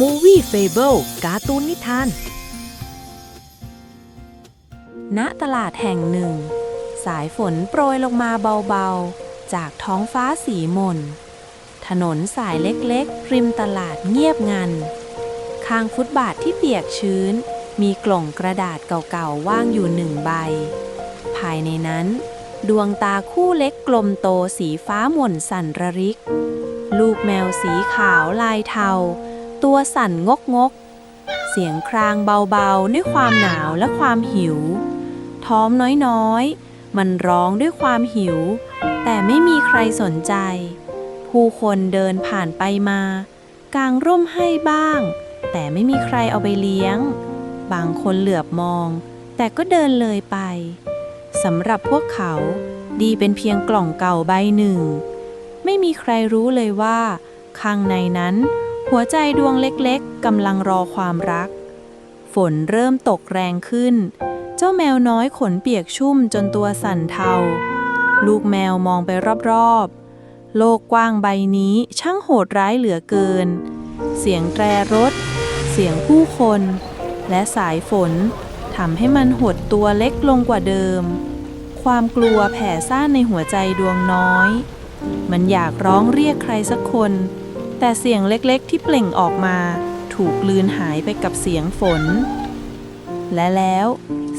Movie Fable การ์ตูนนิทาน ณ ตลาดแห่งหนึ่ง สายฝนโปรยลงมาเบาๆ จากท้องฟ้าสีมน ถนนสายเล็กๆ ริมตลาดเงียบงัน ข้างฟุตบาทที่เปียกชื้น มีกล่องกระดาษเก่าๆ ว่างอยู่หนึ่งใบ ภายในนั้น ดวงตาคู่เล็กกลมโตสีฟ้าหม่นสั่นระริก ลูกแมวสีขาวลายเทา ตัวสั่นงกงก เสียงครางเบาๆ ด้วยความหนาวและความหิว ท้อมน้อยๆ มันร้องด้วยความหิว แต่ไม่มีใครสนใจ ผู้คนเดินผ่านไปมากางร่มให้บ้าง แต่ไม่มีใครเอาไปเลี้ยง บางคนเหลือบมอง แต่ก็เดินเลยไปสำหรับพวกเขาดีเป็นเพียงกล่องเก่าใบหนึ่ง ไม่มีใครรู้เลยว่า ข้างในนั้น หัวใจดวงเล็กๆกำลังรอความรัก ฝนเริ่มตกแรงขึ้น เจ้าแมวน้อยขนเปียกชุ่มจนตัวสั่นเทา ลูกแมวมองไปรอบๆ โลกกว้างใบนี้ช่างโหดร้ายเหลือเกิน เสียงแตรรถ เสียงผู้คน และสายฝนทำให้มันหดตัวเล็กลงกว่าเดิม ความกลัวแผ่ซ่านในหัวใจดวงน้อย มันอยากร้องเรียกใครสักคน แต่เสียงเล็กๆ ที่เปล่งออกมา ถูกลืนหายไปกับเสียงฝน และแล้ว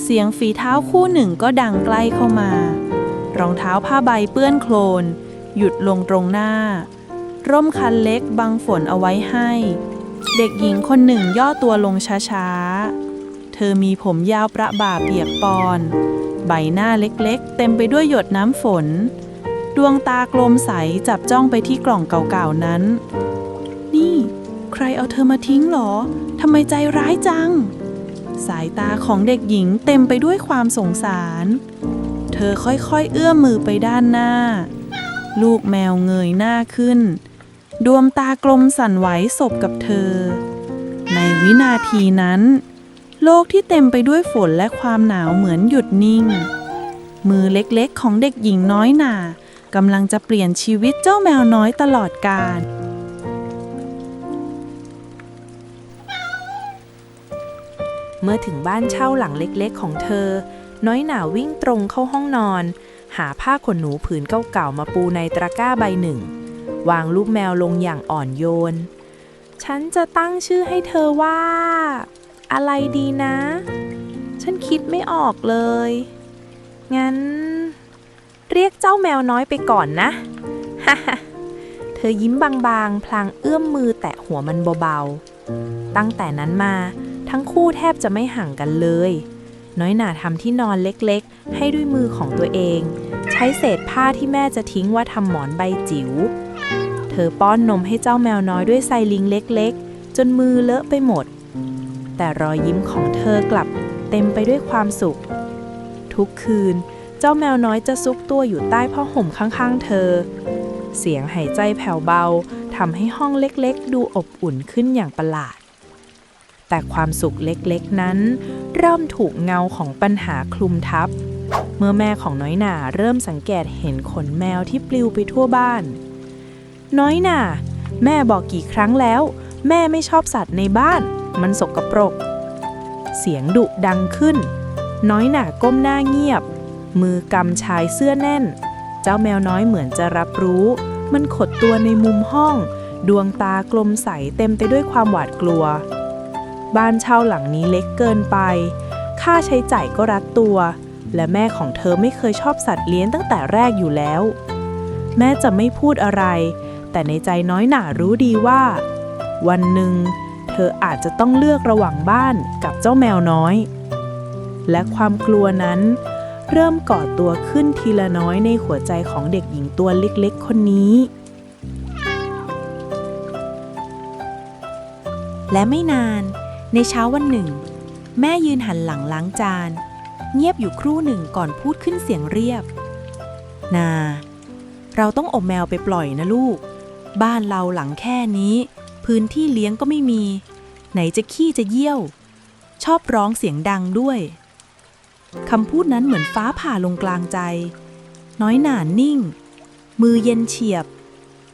เสียงฝีเท้าคู่หนึ่งก็ดังใกล้เข้ามา รองเท้าผ้าใบเปื้อนโคลน หยุดลงตรงหน้า ร่มคันเล็กบังฝนเอาไว้ให้ เด็กหญิงคนหนึ่งย่อตัวลงช้าๆ เธอมีผมยาวประบ่าเปียกปอน ใบหน้าเล็กๆ เต็มไปด้วยหยดน้ำฝน ดวงตากลมใสจับจ้องไปที่กล่องเก่าๆนั้น นี่ ใครเอาเธอมาทิ้งหรอทำไมใจร้ายจัง สายตาของเด็กหญิงเต็มไปด้วยความสงสาร เธอค่อยๆ เอื้อมมือไปด้านหน้า ลูกแมวเงยหน้าขึ้น ดวงตากลมสั่นไหวสบกับเธอ ในวินาทีนั้น โลกที่เต็มไปด้วยฝนและความหนาวเหมือนหยุดนิ่งมือเล็กๆ ของเด็กหญิงน้อยหนา กำลังจะเปลี่ยนชีวิตเจ้าแมวน้อยตลอดกาลเมื่อถึงบ้านเช่าหลังเล็กๆของเธอ น้อยหนาวิ่งตรงเข้าห้องนอน หาผ้าขนหนูผืนเก่าๆมาปูในตะกร้าใบหนึ่ง วางลูกแมวลงอย่างอ่อนโยน ฉันจะตั้งชื่อให้เธอว่า อะไรดีนะ ฉันคิดไม่ออกเลย งั้น เรียกเจ้าแมวน้อยไปก่อนนะ เธอยิ้มบางๆ พลางเอื้อมมือแตะหัวมันเบาๆ ตั้งแต่นั้นมาทั้งคู่แทบจะไม่ห่างกันเลย น้อยหนาทำที่นอนเล็กๆ ให้ด้วยมือของตัวเอง ใช้เศษผ้าที่แม่จะทิ้งว่าทำหมอนใบจิ๋ว เธอป้อนนมให้เจ้าแมวน้อยด้วยไซลิงเล็กๆ จนมือเลอะไปหมด แต่รอยยิ้มของเธอกลับเต็มไปด้วยความสุข ทุกคืน เจ้าแมวน้อยจะซุกตัวอยู่ใต้ผ้าห่มข้างๆเธอ เสียงหายใจแผ่วเบาทำให้ห้องเล็กๆ ดูอบอุ่นขึ้นอย่างประหลาด แต่ความสุขเล็กๆนั้น เริ่มถูกเงาของปัญหาคลุมทับ เมื่อแม่ของน้อยหนาเริ่มสังเกตเห็นขนแมวที่ปลิวไปทั่วบ้าน น้อยหนาแม่บอกกี่ครั้งแล้ว แม่ไม่ชอบสัตว์ในบ้าน มันสกปรก เสียงดุดังขึ้น น้อยหนาก้มหน้าเงียบ มือกำชายเสื้อแน่น เจ้าแมวน้อยเหมือนจะรับรู้ มันขดตัวในมุมห้อง ดวงตากลมใสเต็มไปด้วยความหวาดกลัว บ้านเช่าหลังนี้เล็กเกินไป ค่าใช้จ่ายก็รัดตัว และแม่ของเธอไม่เคยชอบสัตว์เลี้ยงตั้งแต่แรกอยู่แล้ว แม่จะไม่พูดอะไร แต่ในใจน้อยหนารู้ดีว่า วันหนึ่งเธออาจจะต้องเลือกระหว่างบ้านกับเจ้าแมวน้อย และความกลัวนั้น เริ่มก่อตัวขึ้นทีละน้อยในหัวใจของเด็กหญิงตัวเล็กๆ คนนี้ และไม่นานในเช้าวันหนึ่ง แม่ยืนหันหลังล้างจาน เงียบอยู่ครู่หนึ่งก่อนพูดขึ้นเสียงเรียบ นา เราต้องอบแมวไปปล่อยนะลูก บ้านเราหลังแค่นี้ พื้นที่เลี้ยงก็ไม่มี ไหนจะขี้จะเยี่ยว ชอบร้องเสียงดังด้วย คำพูดนั้นเหมือนฟ้าผ่าลงกลางใจ น้อยหนานนิ่ง มือเย็นเฉียบ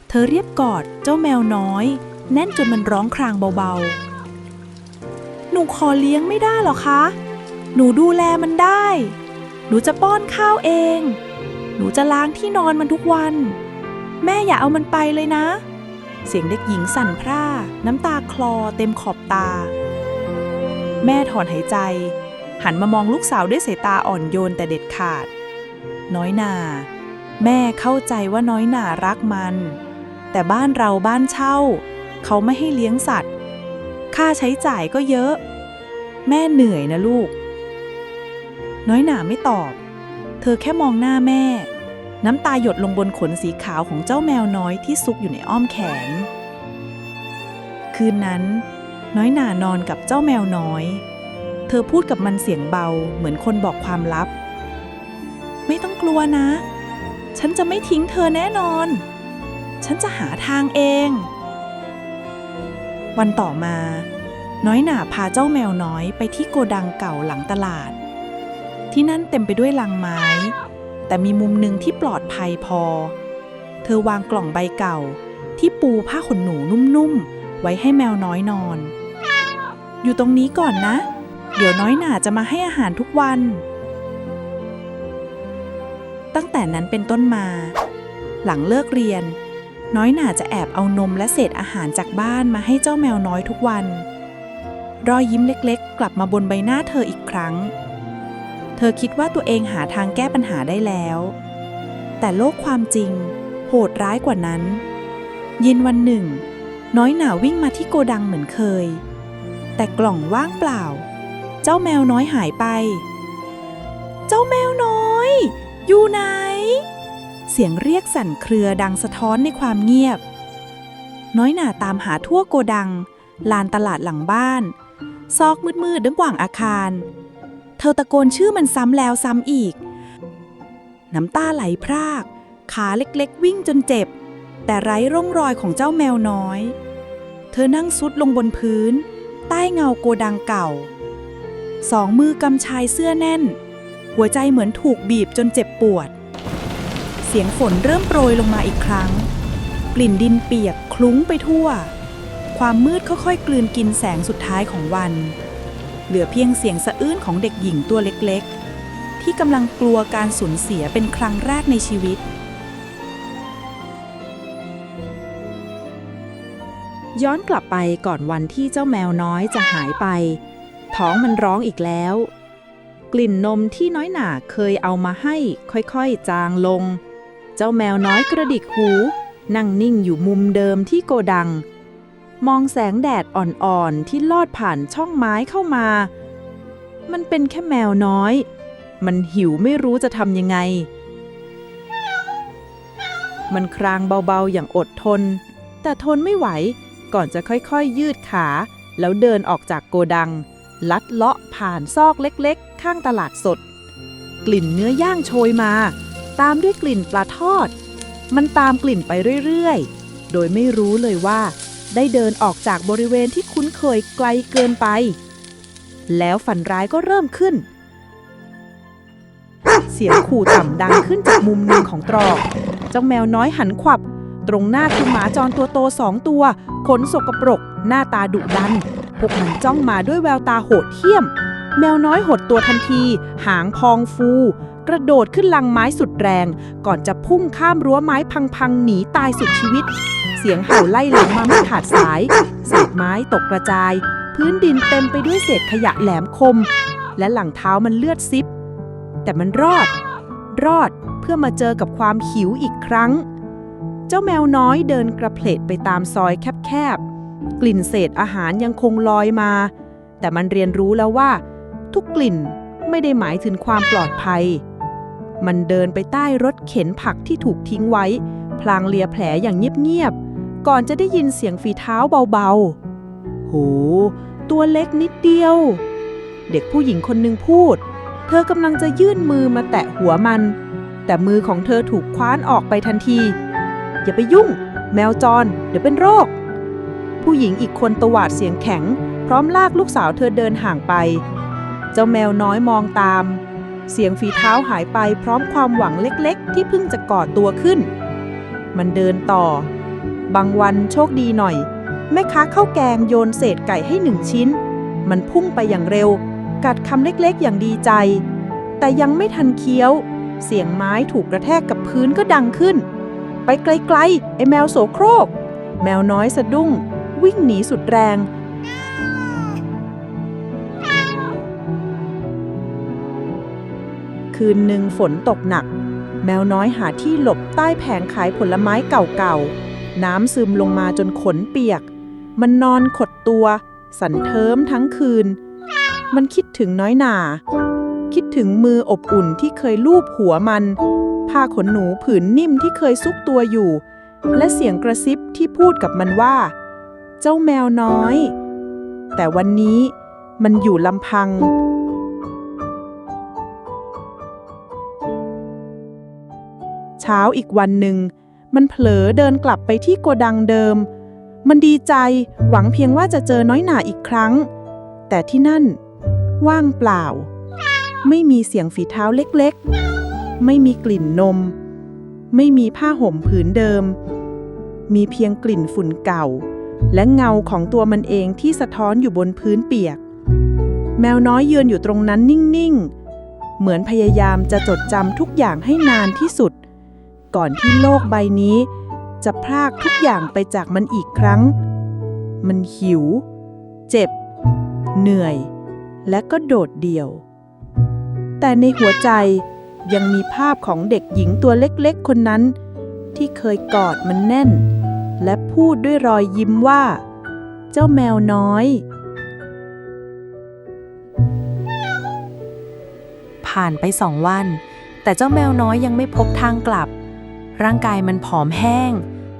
เธอเรียบกอดเจ้าแมวน้อย แน่นจนมันร้องครางเบาๆ หนูขอเลี้ยงไม่ได้หรอคะ หนูดูแลมันได้ หนูจะป้อนข้าวเอง หนูจะล้างที่นอนมันทุกวัน แม่อย่าเอามันไปเลยนะ เสียงเด็กหญิงสั่นพร่า น้ำตาคลอเต็มขอบตา แม่ถอนหายใจ หันมามองลูกสาวด้วยสายตาอ่อนโยนแต่เด็ดขาด น้อยหนา แม่เข้าใจว่าน้อยหนารักมัน แต่บ้านเราบ้านเช่า เขาไม่ให้เลี้ยงสัตว์ ค่าใช้จ่ายก็เยอะ แม่เหนื่อยนะลูก น้อยหนาไม่ตอบ เธอแค่มองหน้าแม่ น้ำตาหยดลงบนขนสีขาวของเจ้าแมวน้อยที่ซุกอยู่ในอ้อมแขน คืนนั้น น้อยหนานอนกับเจ้าแมวน้อย เธอพูดกับมันเสียงเบา เหมือนคนบอกความลับ ไม่ต้องกลัวนะ ฉันจะไม่ทิ้งเธอแน่นอน ฉันจะหาทางเอง วันต่อมา น้อยหนาพาเจ้าแมวน้อยไปที่โกดังเก่าหลังตลาด ที่นั่นเต็มไปด้วยลังไม้ แต่มีมุมหนึ่งที่ปลอดภัยพอ เธอวางกล่องใบเก่า ที่ปูผ้าขนหนูนุ่มๆไว้ให้แมวน้อยนอน อยู่ตรงนี้ก่อนนะ เดี๋ยวน้อยหนาจะมาให้อาหารทุกวัน ตั้งแต่นั้นเป็นต้นมา หลังเลิกเรียน น้อยหนาจะแอบเอานมและเศษอาหารจากบ้านมาให้เจ้าแมวน้อยทุกวัน รอยยิ้มเล็กๆ กลับมาบนใบหน้าเธออีกครั้ง เธอคิดว่าตัวเองหาทางแก้ปัญหาได้แล้ว แต่โลกความจริง โหดร้ายกว่านั้นยินวันหนึ่ง น้อยหนาวิ่งมาที่โกดังเหมือนเคย แต่กล่องว่างเปล่า เจ้าแมวน้อยหายไป เจ้าแมวน้อย อยู่ไหน เสียงเรียกสั่นเครือดังสะท้อนในความเงียบ น้อยหน่าตามหาทั่วโกดัง ลานตลาดหลังบ้าน ซอกมืดๆดังกว่างอาคาร เธอตะโกนชื่อมันซ้ำแล้วซ้ำอีก น้ำตาไหลพราก ขาเล็กๆ วิ่งจนเจ็บ แต่ไร้ร่องรอยของเจ้าแมวน้อย เธอนั่งซุดลงบนพื้น ใต้เงาโกดังเก่า สองมือกำชายเสื้อแน่น หัวใจเหมือนถูกบีบจนเจ็บปวด เสียงฝนเริ่มโปรยลงมาอีกครั้ง กลิ่นดินเปียกคลุ้งไปทั่ว ความมืดค่อยๆ กลืนกินแสงสุดท้ายของวัน เหลือเพียงเสียงสะอื้นของเด็กหญิงตัวเล็กๆ ที่กำลังกลัวการสูญเสียเป็นครั้งแรกในชีวิต ย้อนกลับไปก่อนวันที่เจ้าแมวน้อยจะหายไป ท้องมันร้องอีกแล้ว กลิ่นนมที่น้อยหนาเคยเอามาให้ค่อยๆจางลง เจ้าแมวน้อยกระดิกหู นั่งนิ่งอยู่มุมเดิมที่โกดัง มองแสงแดดอ่อนๆที่ลอดผ่านช่องไม้เข้ามา มันเป็นแค่แมวน้อย มันหิวไม่รู้จะทำยังไง มันครางเบาๆอย่างอดทน แต่ทนไม่ไหวก่อนจะค่อยๆยืดขาแล้วเดินออกจากโกดัง ลัดเลาะผ่านซอกเล็กๆ ข้างตลาดสด กลิ่นเนื้อย่างโชยมา ตามด้วยกลิ่นปลาทอด มันตามกลิ่นไปเรื่อยๆ โดยไม่รู้เลยว่า ได้เดินออกจากบริเวณที่คุ้นเคยไกลเกินไป แล้วฝันร้ายก็เริ่มขึ้น เสียงขู่ต่ำดังขึ้นจากมุมหนึ่งของตรอก เจ้าแมวน้อยหันขวับ ตรงหน้าคือหมาจรตัวโตสองตัว ขนสกปรก หน้าตาดุดัน พวกมันจ้องมาด้วยแววตาโหดเหี้ยม แมวน้อยหดตัวทันที หางพองฟู กระโดดขึ้นลังไม้สุดแรง ก่อนจะพุ่งข้ามรั้วไม้พังๆหนีตายสุดชีวิต เสียงเห่าไล่หลังมาไม่ขาดสายเศษไม้ตกกระจาย พื้นดินเต็มไปด้วยเศษขยะแหลมคม และหลังเท้ามันเลือดซิบ แต่มันรอด รอดเพื่อมาเจอกับความหิวอีกครั้ง เจ้าแมวน้อยเดินกระเพลดไปตามซอยแคบๆ กลิ่นเศษอาหารยังคงลอยมา แต่มันเรียนรู้แล้วว่า ทุกกลิ่นไม่ได้หมายถึงความปลอดภัย มันเดินไปใต้รถเข็นผักที่ถูกทิ้งไว้ พลางเลียแผลอย่างเงียบๆ ก่อนจะได้ยินเสียงฝีเท้าเบาๆ โห ตัวเล็กนิดเดียว เด็กผู้หญิงคนหนึ่งพูด เธอกำลังจะยื่นมือมาแตะหัวมัน แต่มือของเธอถูกคว้านออกไปทันที อย่าไปยุ่ง แมวจร เดี๋ยวเป็นโรค ผู้หญิงอีกคนตวาดเสียงแข็ง พร้อมลากลูกสาวเธอเดินห่างไป เจ้าแมวน้อยมองตาม เสียงฝีเท้าหายไปพร้อมความหวังเล็กๆ ที่เพิ่งจะก่อตัวขึ้น มันเดินต่อ บางวันโชคดีหน่อย แม่ค้าข้าวแกงโยนเศษไก่ให้หนึ่งชิ้น มันพุ่งไปอย่างเร็ว กัดคำเล็กๆ อย่างดีใจ แต่ยังไม่ทันเคี้ยว เสียงไม้ถูกกระแทกกับพื้นก็ดังขึ้น ไปไกลๆไอ้แมวโสโครกแมวน้อยสะดุ้ง วิ่งหนีสุดแรง คืนหนึ่งฝนตกหนัก แมวน้อยหาที่หลบใต้แผงขายผลไม้เก่าๆ น้ำซึมลงมาจนขนเปียก มันนอนขดตัว สันเทิมทั้งคืน มันคิดถึงน้อยหนาคิดถึงมืออบอุ่นที่เคยลูบหัวมัน ผ้าขนหนูผืนนิ่มที่เคยซุกตัวอยู่ และเสียงกระซิบที่พูดกับมันว่า เจ้าแมวน้อย แต่วันนี้มันอยู่ลำพัง เช้าอีกวันหนึ่ง มันเผลอเดินกลับไปที่โกดังเดิม มันดีใจหวังเพียงว่าจะเจอน้อยหนาอีกครั้ง แต่ที่นั่น ว่างเปล่า ไม่มีเสียงฝีเท้าเล็กๆ ไม่มีกลิ่นนม ไม่มีผ้าห่มผืนเดิม มีเพียงกลิ่นฝุ่นเก่า และเงาของตัวมันเองที่สะท้อนอยู่บนพื้นเปียก แมวน้อยยืนอยู่ตรงนั้นนิ่ง ๆ เหมือนพยายามจะจดจำทุกอย่างให้นานที่สุด ก่อนที่โลกใบนี้ จะพรากทุกอย่างไปจากมันอีกครั้ง มันหิว เจ็บ เหนื่อย และก็โดดเดี่ยว แต่ในหัวใจยังมีภาพของเด็กหญิงตัวเล็ก ๆ คนนั้น ที่เคยกอดมันแน่น และพูดด้วยรอยยิ้มว่า เจ้าแมวน้อย ผ่านไปสองวัน แต่เจ้าแมวน้อยยังไม่พบทางกลับ ร่างกายมันผอมแห้ง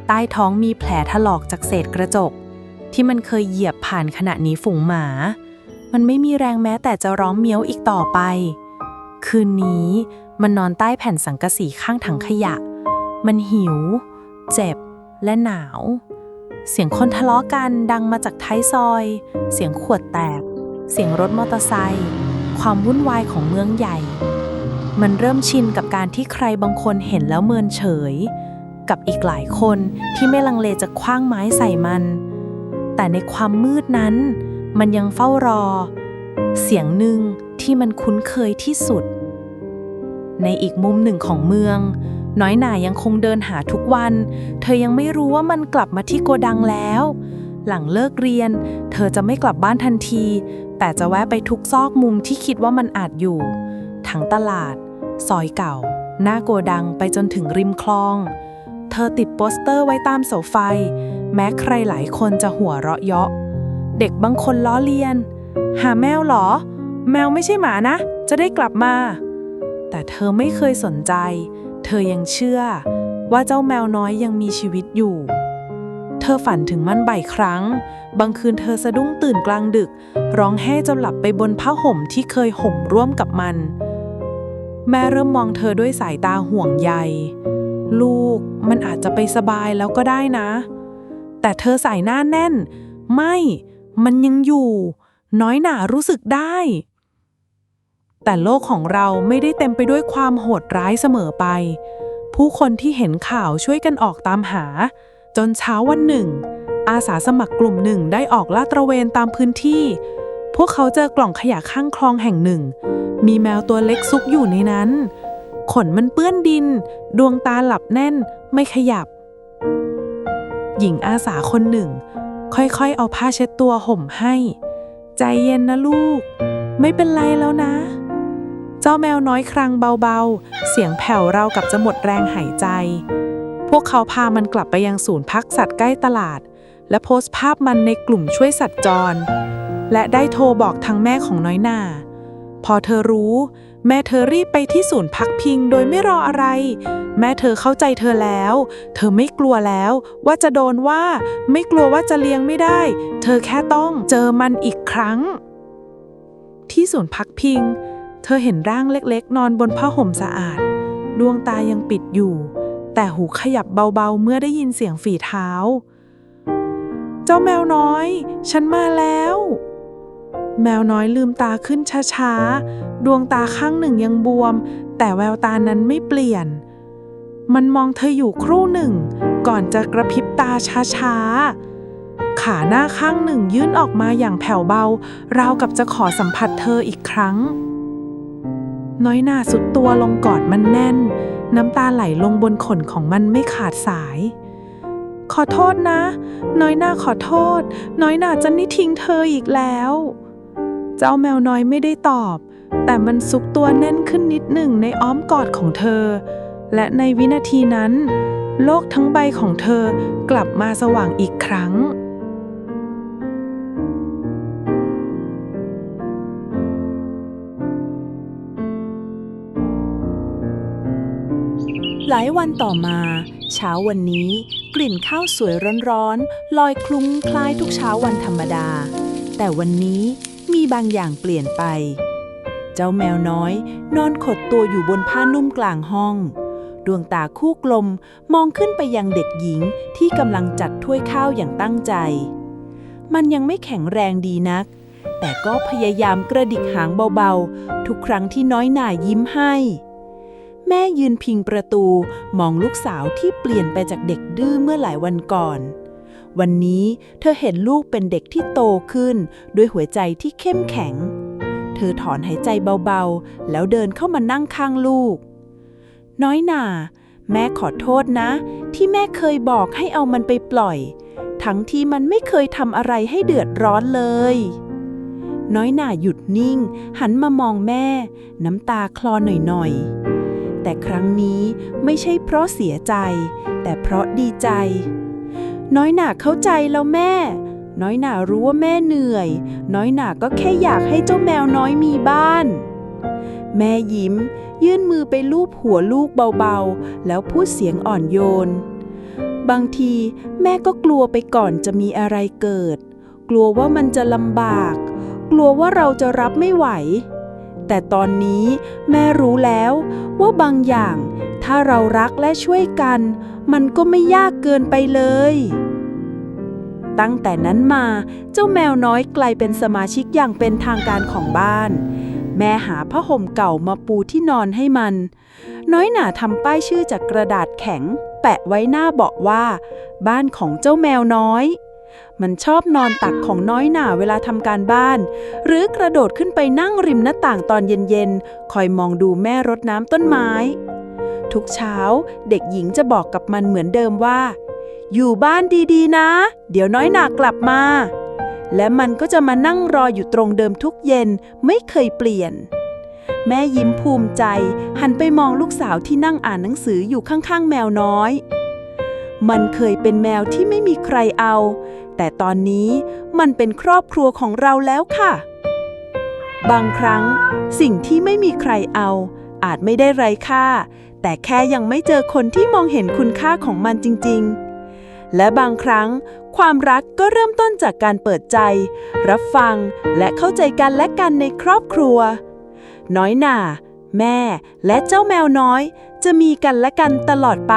ใต้ท้องมีแผลถลอกจากเศษกระจก ที่มันเคยเหยียบผ่านขณะหนีฝูงหมา มันไม่มีแรงแม้แต่จะร้องเมี้ยวอีกต่อไป คืนนี้มันนอนใต้แผ่นสังกะสีข้างถังขยะ มันหิว เจ็บ และหนาว เสียงคนทะเลาะกันดังมาจากท้ายซอย เสียงขวดแตก เสียงรถมอเตอร์ไซค์ความวุ่นวายของเมืองใหญ่ มันเริ่มชินกับการที่ใครบางคนเห็นแล้วเมินเฉย กับอีกหลายคนที่ไม่ลังเลจะคว้างไม้ใส่มัน แต่ในความมืดนั้น มันยังเฝ้ารอ เสียงหนึ่งที่มันคุ้นเคยที่สุด ในอีกมุมหนึ่งของเมือง น้อยหน่ายังคงเดินหาทุกวัน เธอยังไม่รู้ว่ามันกลับมาที่โกดังแล้ว หลังเลิกเรียน เธอจะไม่กลับบ้านทันที แต่จะแวะไปทุกซอกมุมที่คิดว่ามันอาจอยู่ ทั้งตลาด ซอยเก่า หน้าโกดังไปจนถึงริมคลอง เธอติดโปสเตอร์ไว้ตามเสาไฟ แม้ใครหลายคนจะหัวเราะเยาะ เด็กบางคนล้อเลียน หาแมวหรอ แมวไม่ใช่หมานะ จะได้กลับมา แต่เธอไม่เคยสนใจเเธอยังเชื่อ ว่าเจ้าแมวน้อยยังมีชีวิตอยู่ เธอฝันถึงมันบ่ายครั้ง บางคืนเธอสะดุ้งตื่นกลางดึก ร้องไห้จนหลับไปบนผ้าห่มที่เคยห่มร่วมกับมัน แม่เริ่มมองเธอด้วยสายตาห่วงใย ลูกมันอาจจะไปสบายแล้วก็ได้นะ แต่เธอใส่หน้าแน่น ไม่ มันยังอยู่ น้อยหนารู้สึกได้ แต่โลกของเราไม่ได้เต็มไปด้วยความโหดร้ายเสมอไป ผู้คนที่เห็นข่าวช่วยกันออกตามหา จนเช้าวันหนึ่ง อาสาสมัครกลุ่มหนึ่งได้ออกลาดตระเวนตามพื้นที่ พวกเขาเจอกล่องขยะข้างคลองแห่งหนึ่ง มีแมวตัวเล็กซุกอยู่ในนั้น ขนมันเปื้อนดิน ดวงตาหลับแน่นไม่ขยับ หญิงอาสาคนหนึ่ง ค่อยๆ เอาผ้าเช็ดตัวห่มให้ ใจเย็นนะลูก ไม่เป็นไรแล้วนะ จ้าแมวน้อยครางเบาๆ เสียงแผ่วเราวกับจะหมดแรงหายใจ พวกเขาพามันกลับไปยังศูนย์พักสัตว์ใกล้ตลาด และโพสต์ภาพมันในกลุ่มช่วยสัตว์จร และได้โทรบอกทางแม่ของน้อยนา พอเธอรู้ แม่เธอรีบไปที่ศูนย์พักพิงโดยไม่รออะไร แม่เธอเข้าใจเธอแล้ว เธอไม่กลัวแล้วว่าจะโดนว่า ไม่กลัวว่าจะเลี้ยงไม่ได้ เธอแค่ต้องเจอมันอีกครั้ง ที่ศูนย์พักพิง เธอเห็นร่างเล็กๆ นอนบนผ้าห่มสะอาด ดวงตายังปิดอยู่ แต่หูขยับเบาๆ เมื่อได้ยินเสียงฝีเท้า เจ้าแมวน้อย ฉันมาแล้ว แมวน้อยลืมตาขึ้นช้าๆ ดวงตาข้างหนึ่งยังบวม แต่แววตานั้นไม่เปลี่ยน มันมองเธออยู่ครู่หนึ่ง ก่อนจะกระพริบตาช้าๆขาหน้าข้างหนึ่งยื่นออกมาอย่างแผ่วเบา ราวกับจะขอสัมผัสเธออีกครั้ง น้อยหน่าสุดตัวลงกอดมันแน่น น้ำตาไหลลงบนขนของมันไม่ขาดสาย ขอโทษนะ น้อยหน่าขอโทษ น้อยหน่าจะไม่ทิ้งเธออีกแล้ว เจ้าแมวน้อยไม่ได้ตอบ แต่มันซุกตัวแน่นขึ้นนิดหนึ่งในอ้อมกอดของเธอ และในวินาทีนั้น โลกทั้งใบของเธอกลับมาสว่างอีกครั้ง หลายวันต่อมา เช้าวันนี้ กลิ่นข้าวสวยร้อนๆลอยคลุ้งคล้ายทุกเช้าวันธรรมดา แต่วันนี้มีบางอย่างเปลี่ยนไป เจ้าแมวน้อย นอนขดตัวอยู่บนผ้านุ่มกลางห้อง ดวงตาคู่กลมมองขึ้นไปยังเด็กหญิงที่กำลังจัดถ้วยข้าวอย่างตั้งใจ มันยังไม่แข็งแรงดีนัก แต่ก็พยายามกระดิกหางเบาๆ ทุกครั้งที่น้อยหน่ายิ้มให้ แม่ยืนพิงประตูมองลูกสาวที่เปลี่ยนไปจากเด็กดื้อเมื่อหลายวันก่อน วันนี้เธอเห็นลูกเป็นเด็กที่โตขึ้น ด้วยหัวใจที่เข้มแข็ง เธอถอนหายใจเบาๆ แล้วเดินเข้ามานั่งข้างลูก น้อยหน่า แม่ขอโทษนะ ที่แม่เคยบอกให้เอามันไปปล่อย ทั้งที่มันไม่เคยทำอะไรให้เดือดร้อนเลยน้อยหน่าหยุดนิ่ง หันมามองแม่ น้ำตาคลอหน่อยๆ แต่ครั้งนี้ไม่ใช่เพราะเสียใจ แต่เพราะดีใจ น้อยหนาเข้าใจแล้วแม่ น้อยหนารู้ว่าแม่เหนื่อย น้อยหนาก็แค่อยากให้เจ้าแมวน้อยมีบ้าน แม่ยิ้ม ยื่นมือไปลูบหัวลูกเบาๆ แล้วพูดเสียงอ่อนโยน บางทีแม่ก็กลัวไปก่อนจะมีอะไรเกิด กลัวว่ามันจะลำบาก กลัวว่าเราจะรับไม่ไหว แต่ตอนนี้แม่รู้แล้วว่าบางอย่าง ถ้าเรารักและช่วยกัน มันก็ไม่ยากเกินไปเลย ตั้งแต่นั้นมาเจ้าแมวน้อยกลายเป็นสมาชิกอย่างเป็นทางการของบ้าน แม่หาผ้าห่มเก่ามาปูที่นอนให้มัน น้อยหน่าทำป้ายชื่อจากกระดาษแข็ง แปะไว้หน้าเบาะว่า บ้านของเจ้าแมวน้อย มันชอบนอนตักของน้อยหน่าเวลาทำการบ้าน หรือกระโดดขึ้นไปนั่งริมหน้าต่างตอนเย็นๆ คอยมองดูแม่รดน้ำต้นไม้ ทุกเช้าเด็กหญิงจะบอกกับมันเหมือนเดิมว่า อยู่บ้านดีๆนะ เดี๋ยวน้อยหนากลับมา และมันก็จะมานั่งรออยู่ตรงเดิมทุกเย็นไม่เคยเปลี่ยน แม่ยิ้มภูมิใจ หันไปมองลูกสาวที่นั่งอ่านหนังสืออยู่ข้างๆ แมวน้อย มันเคยเป็นแมวที่ไม่มีใครเอา แต่ตอนนี้มันเป็นครอบครัวของเราแล้วค่ะ บางครั้ง สิ่งที่ไม่มีใครเอา อาจไม่ได้ไร้ค่า แต่แค่ยังไม่เจอคนที่มองเห็นคุณค่าของมันจริง ๆ และบางครั้ง ความรักก็เริ่มต้นจากการเปิดใจ รับฟังและเข้าใจกันและกันในครอบครัว น้อยหน่าแม่และเจ้าแมวน้อย จะมีกันและกันตลอดไป